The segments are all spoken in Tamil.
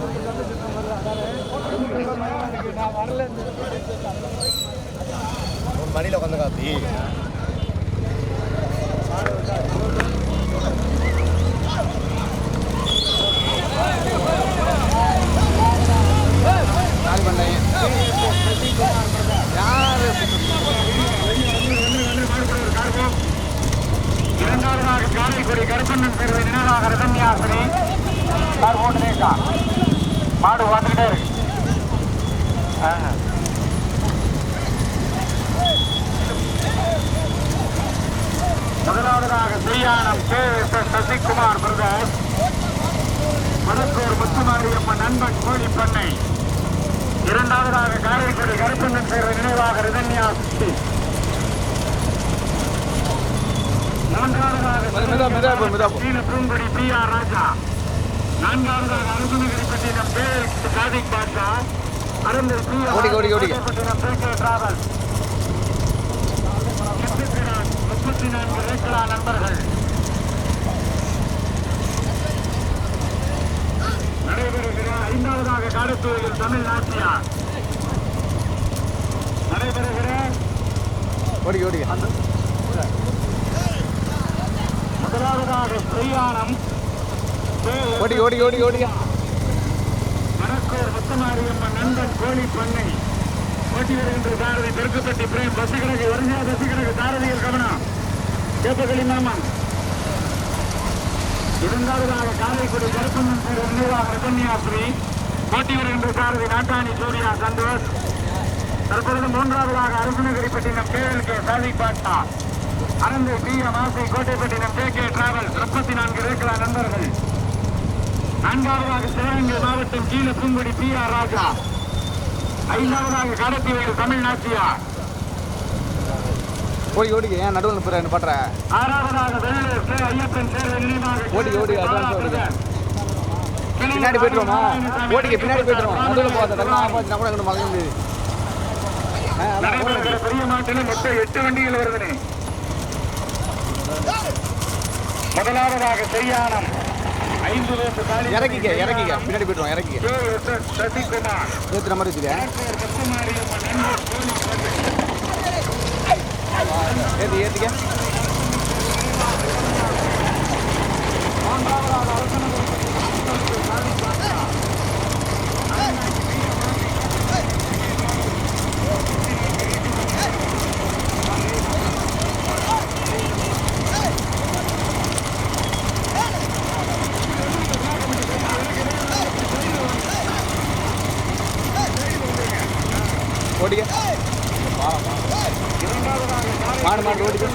ஒரு உட்காந்து காப்பி கால் பண்ணேன் யார் இரண்டாவதாக காரைக்குடி கருப்பண்ணன் பேருவை நினைவாக ரதன்யாசனி கார் போட்டுனேக்கா மாடு வந்துகிட்டே இருக்கு ஆ. முதலாவதாக செய்யானம் K S S Sasikumar brother Madathur Muthumariamman நண்பன் கோழி பண்ணை இரண்டாவதாக காரைக்குடி கருப்பண்ணன் பேருவை நினைவாக போ, ஆர் ராஜா. நான்காவதாக Pattinam Sadiq Basha P R travel. முப்பத்தி நான்கு ரேக்கலா நண்பர்கள். நடைபெறுகிற ஐந்தாவதாக காலத்தூரில் தமிழ் நாட்டியார் நடைபெறுகிற ஓடி ஓடி முதலாவதாக பிரயாணம் ஓடி ஓடி ஓடி ஓடி வடக்கூர் முத்தமாரியம்மன் நண்பன் கோழி பண்ணை. போட்டி வருகின்ற சாரதி பெருக்குப்பட்டி பிரேம் பஸ் கிடக்கு வருகையா பஸ் கிடக்கு கவனம். கேப்பகளி மாமன். இரண்டாவதாக காரைக்குடி கருப்பண்ணன் பேர் நினைவாக ரத்தன்யாஸ்ரீ போட்டி வருகின்ற சாரதி நாட்டாணி சூர்யா சந்தோஷ். தற்பொழுது மூன்றாவதாக Arasunagaripattinam K L K Sadiq பாட்டா அனந்தை பி எம் ஆசை கோட்டைப்பட்டினம் கே கே டிராவல்ஸ் முப்பத்தி நான்கு ரேக்கலா நண்பர்கள். நான்காவதாக சிவகங்கை மாவட்டம் கீழ பூங்குடி பி ஆர் ராஜா. ஐந்தாவதாக கடத்தி தமிழ் நாச்சியார். ஓடி ஓடி ஏன் நடுவில் போகிற என்ன நினைவாக ஓடி, ஓடி, advance ஓடுங்க. பின்னாடி போயிட்டுருவோமா ஓடிக்க பின்னாடி போயிட்டுருவோம் நடுவில் நான் கூட மகன் நடைபெறுகிற பெரிய மாட்டில் மொத்தம் எட்டு வண்டிகள் வருதுனே முதலாவதாக செய்யானம் ஐந்து இறக்கிக்க இறக்கிக்க. பின்னாடி போயிட்டுருவோம் இறக்கிக்க. சசிகுமார். ஏற்றுற மாதிரி வச்சுக்க கோழி ஏற்றி ஏற்றிக்க ஓடிக்க மாடு மாடு ஓடிக்க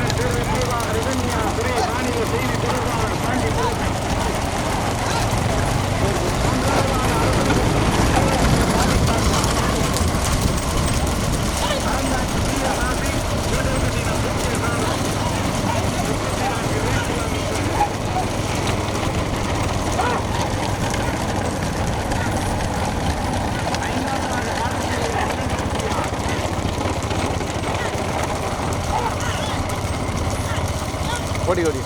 ஓடி ஓடி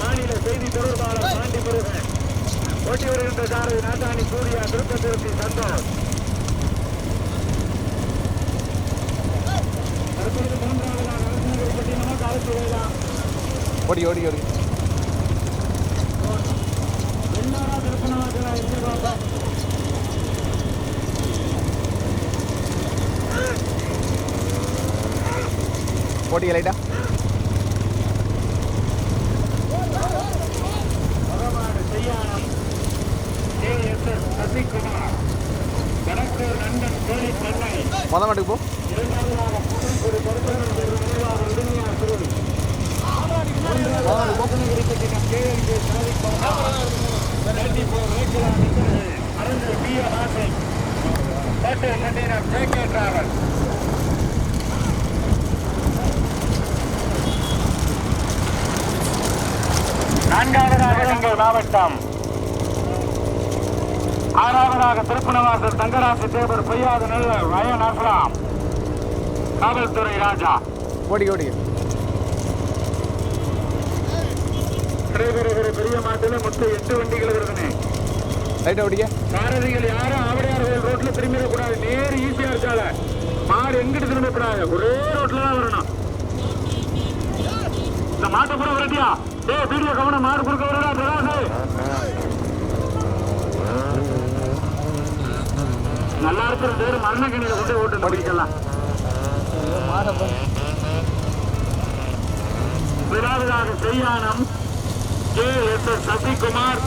மாநில செய்தி தொடர்பாளர் பாண்டி முருகன் ஓட்டி வருகின்ற சாரதி நாட்டாணி சூர்யா திருப்பத்திருத்தி சந்தோஷ் தற்பொழுது ஓடி ஓடி. ஓடி லைட்டா பகவான் செய்யானம் கே எஸ் எஸ் சசிகுமார் கடற்கர் நண்பன் கோழி சென்னை மொத மாட்டுக்கு போ இரண்டாவதாக புத்தூர் பொறுப்பாளர் தேர்வு நிர்வாக உரிமையா சுருள் மூன்றாவதாக Kothanagiri Pattinam K L K Sadiq Baba thirty four ரேக்கலா நண்பர்கள் அரங்கர் பி எம் ஆசை கண்டினம் ஜேகே போ. நான்காவதாக எங்கள் மாவட்டம் ஆறாவதாக திருப்பணவாசல் தங்கராசு தேவர் பொய்யாத நல்ல வயன் அஸ்லாம் காவல்துறை ராஜா. ஓடிக்க ஓடிக்க நடைபெறுகிற பெரிய மாட்டில் மொத்தம் எட்டு வண்டிகள் வருதுனே. ரைட்டாக ஓடிக்க. சாரதிகள் யாரும் ஆவடையார் ரோட்ல திரும்பிடக்கூடாது. நேர் ஈஸியா இருக்கால. மாடு எங்கிட்டு திரும்பக்கூடாது? ஒரே ரோட்ல தான் வரணும். இந்த மாட்டை கூட வரட்டியா? டேய் வீடியோ கவனம் மாடு குறுக்க வரடா பிரகாஷ். நல்லா இருக்கிற பேர் மரணக்கணியில கொண்டு ஓட்டு படிக்கலாம். முதலாவதாக செய்யானம் K S S Sasikumar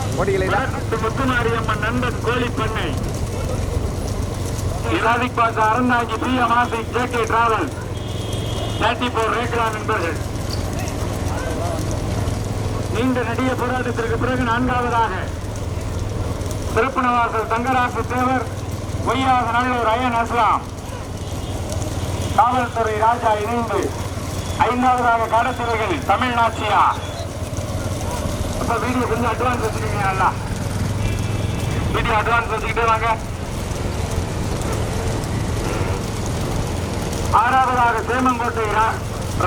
Muthumariamman நண்பன் கோழி பண்ணை இராதிக் பாச Aranthangi P Amasi J K travel. Thirty four ரேக்ரா நண்பர்கள். நீண்ட நெடிய போராட்டத்திற்கு பிறகு நான்காவதாக. திருப்பணவாசல் தங்கராசு தேவர் பொய்யாக நல்லூர் அயன் அஸ்லாம். காவல்துறை ராஜா இணைந்து ஐந்தாவதாக கடத்தவர்கள் தமிழ்நாச்சியா அப்ப வீடியோ கொஞ்சம் அட்வான்ஸ் வச்சுக்கீங்க நல்லா. வீடியோ அட்வான்ஸ் வச்சுக்கிட்டே வாங்க. ஆறாவதாக சேமங்கோட்டை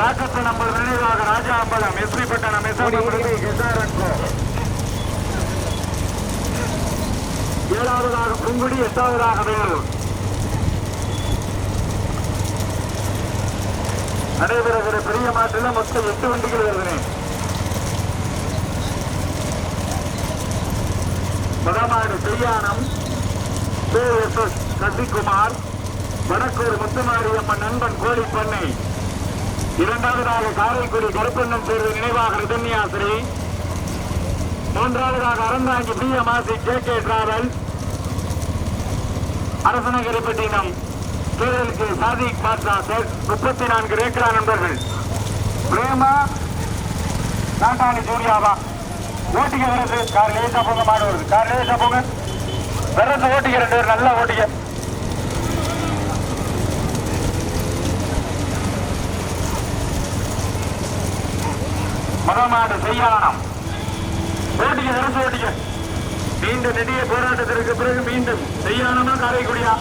ராக்கத்து நம்பர் நினைவாக ராஜா அம்பலம் எஸ்பி எஸ்ஆர் எஸ்ஆர்என்கோ ஏழாவதாக எட்டாவதாக வேலூர் நடைபெறுகிற பெரிய மாட்டில் மொத்தம் எட்டு வண்டிகள் வருகிறேன் முதமாடு செய்யானம் கேஎஸ்எஸ் சசிகுமார் வடக்கூர் முத்துமாரியம்மன் நண்பன் கோழிப்பண்ணை இரண்டாவதாக காரைக்குடி கருப்பண்ணன் தேர்வு நினைவாக ரிதன்யாசிரி. மூன்றாவதாக அறந்தாங்கி பி எம் ஆசி கே கே டிராவல்ஸ் அரசனகிரிப்பட்டினம் கேரளுக்கு சாதிக் பாட்சா முப்பத்தி நான்கு ரேக்ரா நண்பர்கள். பிரேமா நாட்டாணி ஜூனியாவா? ஓட்டிக்க வருது கார் லேசா போங்க மாடு வருது கார் லேசா போங்க. வர்றது ஓட்டிக்க ரெண்டு பேர் நல்லா ஓட்டிக்க மதமாடு செய்யானம். ஓட்டிக்க வருது ஓட்டிக்க நீண்ட நெடிய போராட்டத்திற்கு பிறகு மீண்டும் செய்யானமா காரைக்குடியா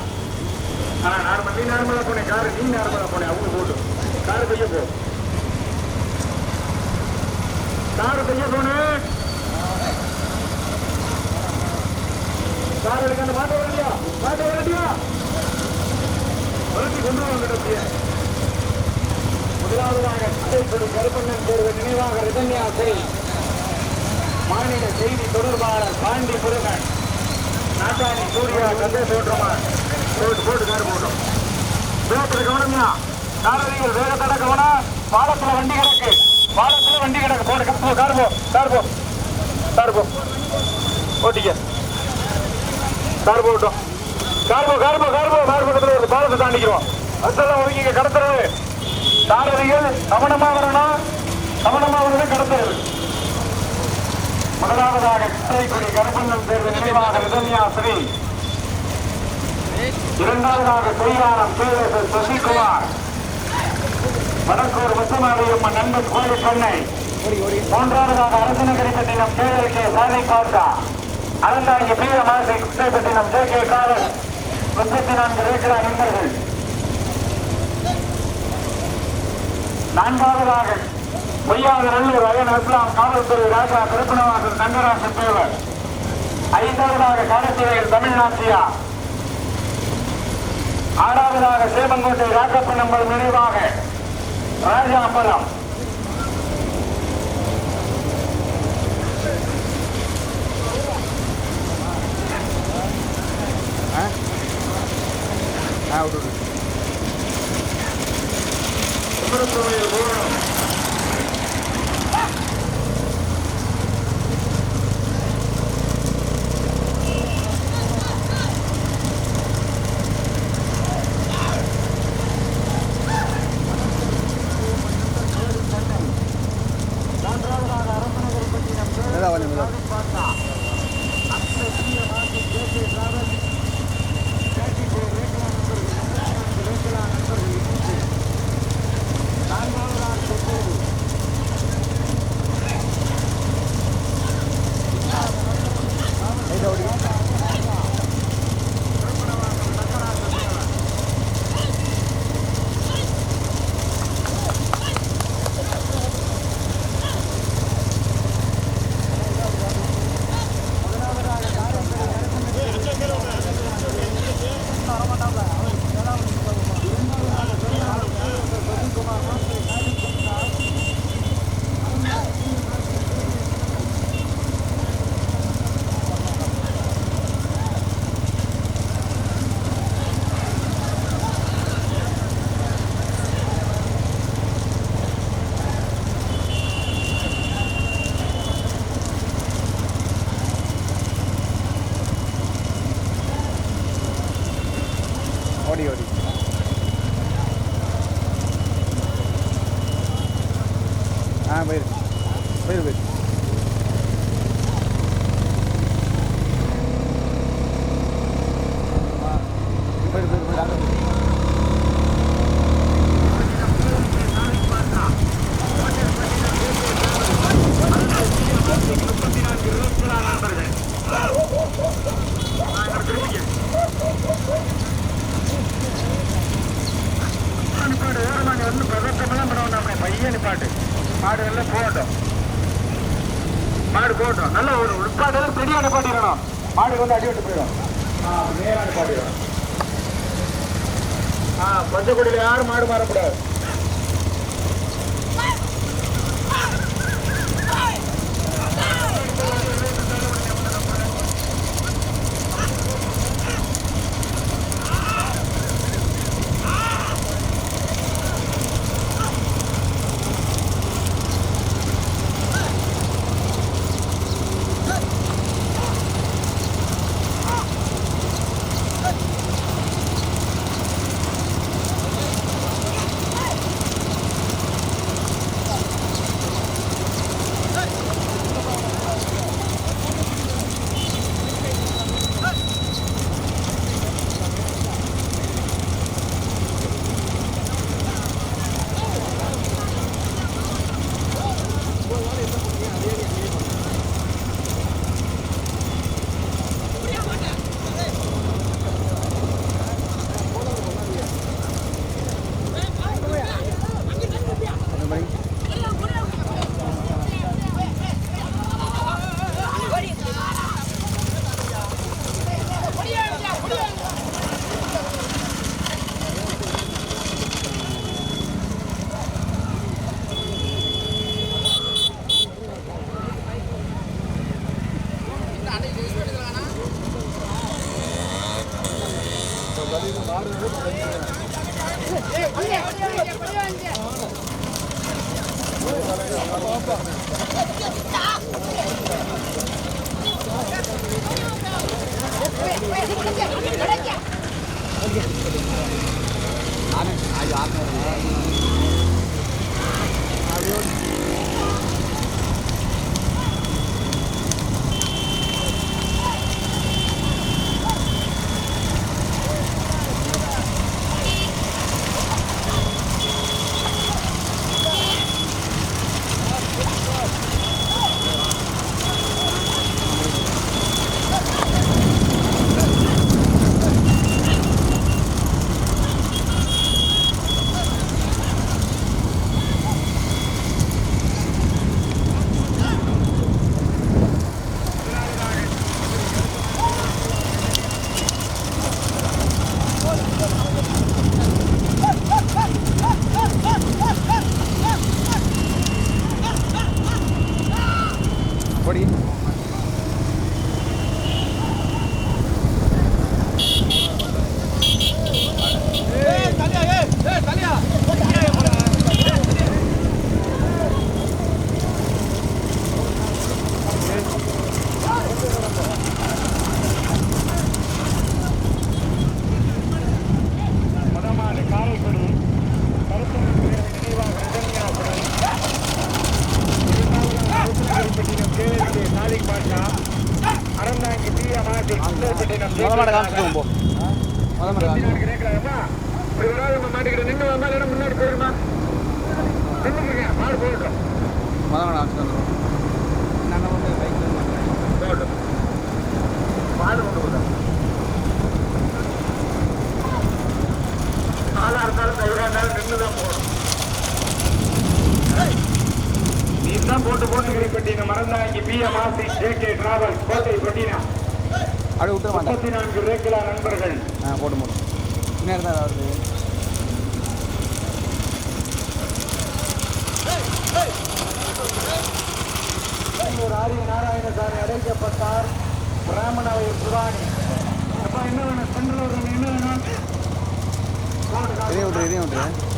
ஆனா நார்மல் நீ நார்மலா போனேன் காரு நீ நார்மலா போனேன் அவங்க போட்டு காரு பைய போ. காரு பைய போனு. கார் எடுக்க அந்த மாட்ட வரலையா மாட்ட வரலையா வளர்ச்சி கொண்டு வாங்க அப்படியே முதலாவதாக கருப்பண்ணன் தேர்வு நினைவாக ரிதன்யாசை மாநில செய்தி தொடர்பாளர் பாண்டி முருகன். நாட்டாணி சூர்யா கந்தே தோற்றமான். போட்டு போட்டு கார் போட்டோம். வேகத்தில் கவனம்யா. காரதிகள் வேகத்தோட கவனம் பாலத்தில் வண்டி கிடக்கு. பாலத்தில் வண்டி கிடக்கு. போட்டு கார் போ கார் போ கார் போ. கார் போ. ஓட்டிக்க. கார் போட்டோம். கார் போ கார் போ கார் போ. கார் பக்கத்தில் ஒரு பாலத்தை தாண்டிக்கிறோம். அதெல்லாம் ஒதுங்கிங்க கடத்துறது. சாரதிகள் கவனமாக வரணும். கவனமாக வரணும் கடத்துறது. முதலாவதாக கிட்டைக்குடி கருப்பண்ணன் தேர்வு நினைவாக விதன்யாசிரி. இரண்டாவதாக செய்யானம் கே சசிகுமார். வடக்கூர் முத்தமாரியம்மன் நண்பன் கோயில் பண்ணை. மூன்றாவதாக அரசனகிரிப்பட்டினம் கே எல் கே சாலை அரசாங்க அறந்தாங்கி பி எம் ஆசை குட்டைப்பட்டினம் ஜே கே காவல் முப்பத்தி நான்கு ரேக்கரா நண்பர்கள் நான்காவதாக பொய்யாக நல்லூர் அயன் அஸ்லாம் காவல்துறை ராஜா திருப்பணவாசன் தங்கராசன் தேவர். ஐந்தாவதாக காரத்திரையில் தமிழ்நாட்டியா? ஆறாவதாக சேமங்கோட்டை ராஜப்பண்ணம்பல் நினைவாக ராஜாம்பலம் ஆ? விட்டு விட்டு போயிடும். நேரான பாடிடும். ஆ பஞ்சக்குடியில் யாரும் மாடு மாறக்கூடாது. ಮೊದಲ ಹಾಕ್ತಾನೆ ನನ್ನ ಒಂದು ಬೈಕ್ பால் கொண்டு ஆளாக இருந்தாலும் தயிராக இருந்தாலும் நின்று தான் போகணும். நீ தான் போட்டு போட்டு கிடைப்பட்டின மறந்தா இங்கே பிஎம்ஆர்சி ஜேகே டிராவல்ஸ் கோட்டை பட்டினா அப்படி விட்டு முப்பத்தி நான்கு ரேக்கிலா நண்பர்கள். போட்டு போடும் என்ன இருந்தால் André.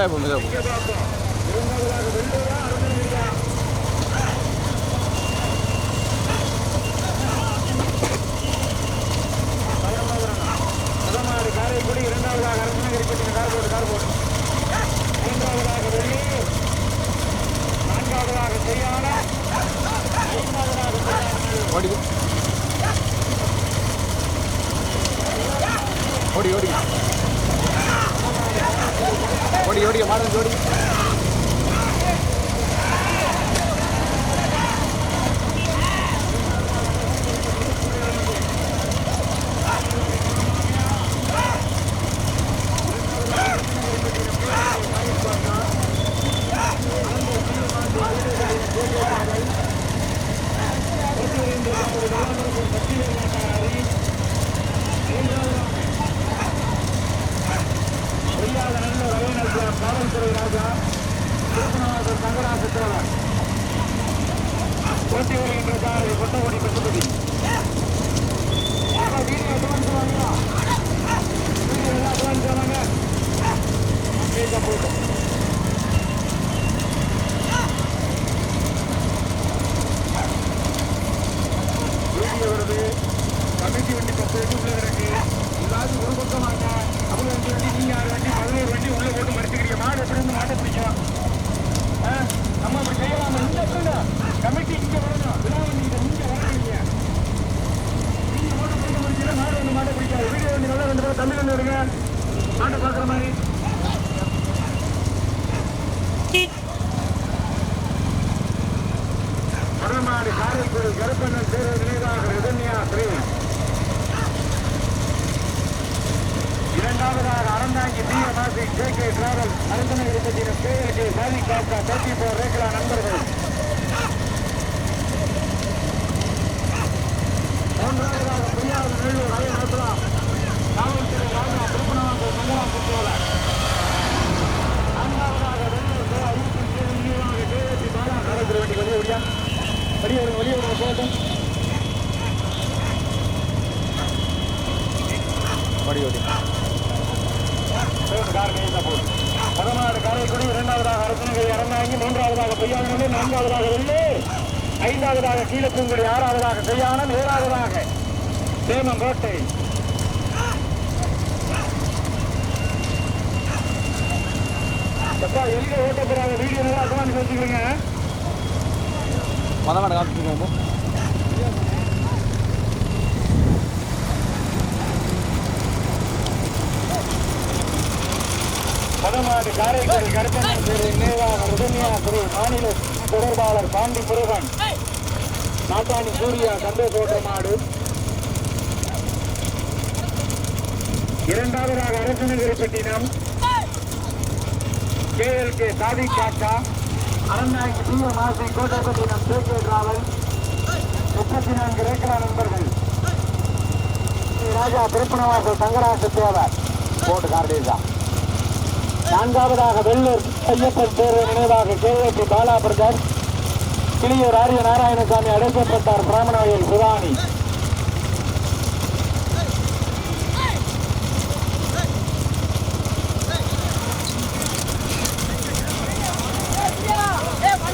জায়গায় বলে দেবো ಜೋಡಿ ಜೋಡಿ ಮಾಡೋದು ಜೋಡಿ முதலாவதாக கீழக்குங்குடி ஆறாவதாக செய்யானம் ஏழாவதாக சேமங்கோட்டை கோட்டை எங்க ஓட்ட போறாங்க? வீடியோ நல்லா அட்வான்ஸ் வச்சுக்கோங்க மாநில தொடர்பாளர் பாண்டி முருகன். நாட்டாணி சூர்யா சண்டை போன்ற மாடு. இரண்டாவதாக அரசநகரிப்பட்டினம் கே எல் கே சாதி காக்கா அரண்நாயகி டி எம் ஆசி கோட்டைப்பட்டினம் கே கே டிராவல் முப்பத்தி நான்கு ரேக்கலா நண்பர்கள் ராஜா திருப்பணவாசல் தங்கராசு தேவர். போட்டு கார்டேஜா. நான்காவதாக வெள்ளூர் ஐயப்பன் தேர்வு நினைவாக கே பாலா பிரதர் கிளியூர் ஆரிய நாராயணசாமி அடைக்கப்பட்டார் பிராமணாயன் சிவானி.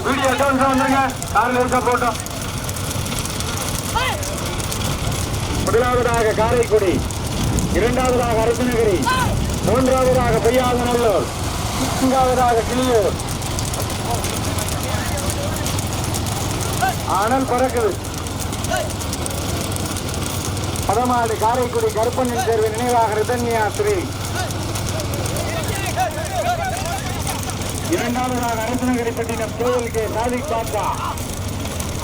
வீடியோ அட்வான்ஸ் வந்துருங்க. கார்ல இருக்க போட்டோம். முதலாவதாக காரைக்குடி இரண்டாவதாக அரசநகரி மூன்றாவதாக பெரியாதநல்லூர் நான்காவதாக கிளியூர். அனல் பறக்குது பதமாடு காரைக்குடி கருப்பண்ணன் தேர்வு நினைவாக ரிதன்யா ஸ்ரீ. இரண்டாவதாக அரசநகரிப்பட்டினம் கோவில் கே. சாதிக் பாட்டா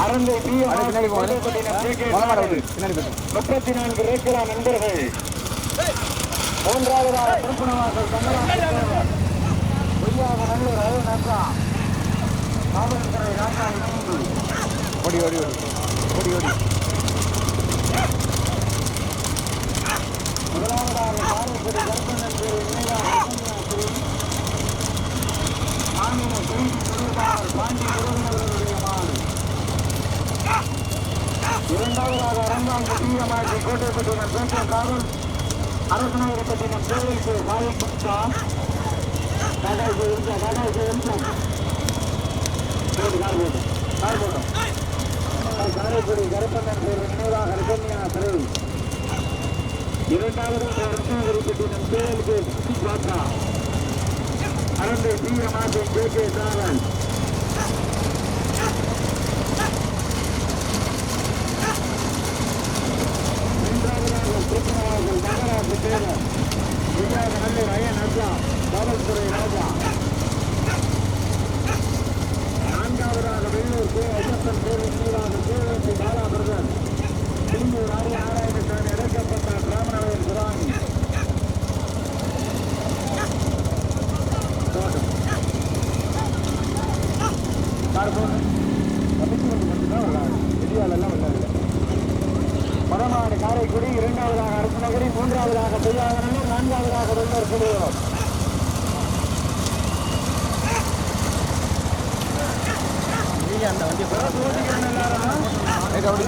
அறந்தை பி. முப்பத்தி நான்கு ரேக்கலா நண்பர்கள். மூன்றாவதாக திருப்பணவாசல் நல்லூர் அழகு நன்றா காவல்துறை ராஜா ஓடி ஓடி ஓடி. ஓடி ஓடி. முதலாவதாக காரைக்குடி கருப்பண்ணன் தேர்வு நினைவாக ரசன்யா மாநில செய்தி தொடர்பாளர் பாண்டி மாடு இரண்டாவதாக கோட்டைப்பட்டினம் காவல் கோவிலுக்கு கார் போட்டோம் கார் போட்டோம் காரைக்குடி கருப்பண்ணன் தேர்வு நினைவாக ரசன்யா சிறை இரண்டாவது அரசநகரப்பட்டினம் கோவிலுக்கு சுத்தி பார்த்தா அறந்தை தீவிரமாக கே கே சாரன் மூன்றாவதாக திருப்பணவாசல் தங்கராசு தேவர் விஜயாக நல்லூர் ஐயன் அஜா காவல்துறை ராஜா நான்காவதாக வெள்ளூர் கே ஐயப்பன் தேர்வு நீராக கேவசி பாலா பிரதர் திரும்பூர் ஆரிய நாராயணசாமி அடைக்கப்பட்ட பிராமணவர் சுராணி பரமாடு காரைக்குடி இரண்டாவதாக அரசநகரி மூன்றாவதாக பெய்யாதநல்லூர் நான்காவதாக வெள்ளூர் புலியூர் அந்த வண்டி ரைட் அப்படி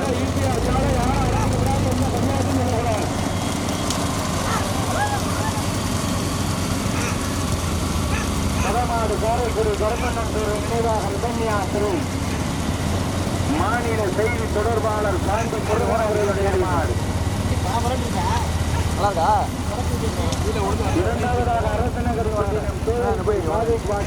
பரமாடு காரைக்குடி கருப்பண்ணன் தேர்வு நினைவாக ரிதன்யா திரு மாநில செய்தி தொடர்பாளர் சாந்தி முருகனவர்களுடைய மாடு நல்லா இருக்கா இரண்டாவதாக அரசநகர் பட்டினம் தேவர்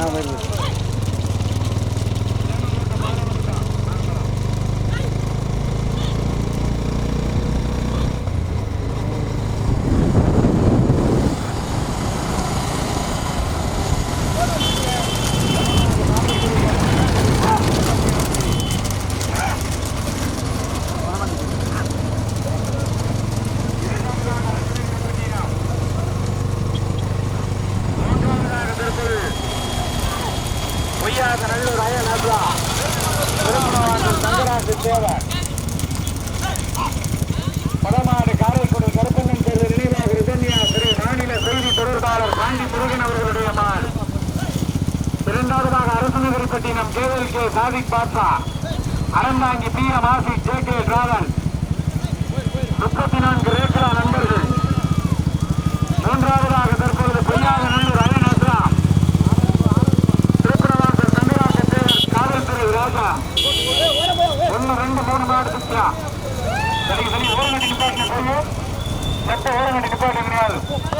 ஆ வருது மூன்றாவதாக திருப்பதி பொய்யாக நல்லூர் அயன் அப்லா திருமணவாசல் தங்கராசு தேவர் படமாடு காரைக்குடி கருப்பண்ணன் தேர்வு நினைவாக ரிதன்யா ஸ்ரீ மாநில செய்தி தொடர்பாளர் பாண்டி முருகன் அவர்களுடைய மால் இரண்டாவதாக அரசநகரிப்பட்டினம் கேவல் K Sadiq Badsha Aranthangi P M ஆசி ஜே கே டிராவல் முப்பத்தி நான்கு ரேக்கலா நண்பர்கள். மூன்றாவதாக தற்பொழுது பொய்யாக நல்லூர் அயனேஸ்வரா திருப்பரவாசல் சந்திராச தேவர் காவல்துறை ராஜா. ஒன்று ரெண்டு மூணு மாடு சுற்றா சரி சரி ஓரங்கட்டி நிப்பாட்டின போய் சட்ட ஓரங்கட்டி நிப்பாட்ட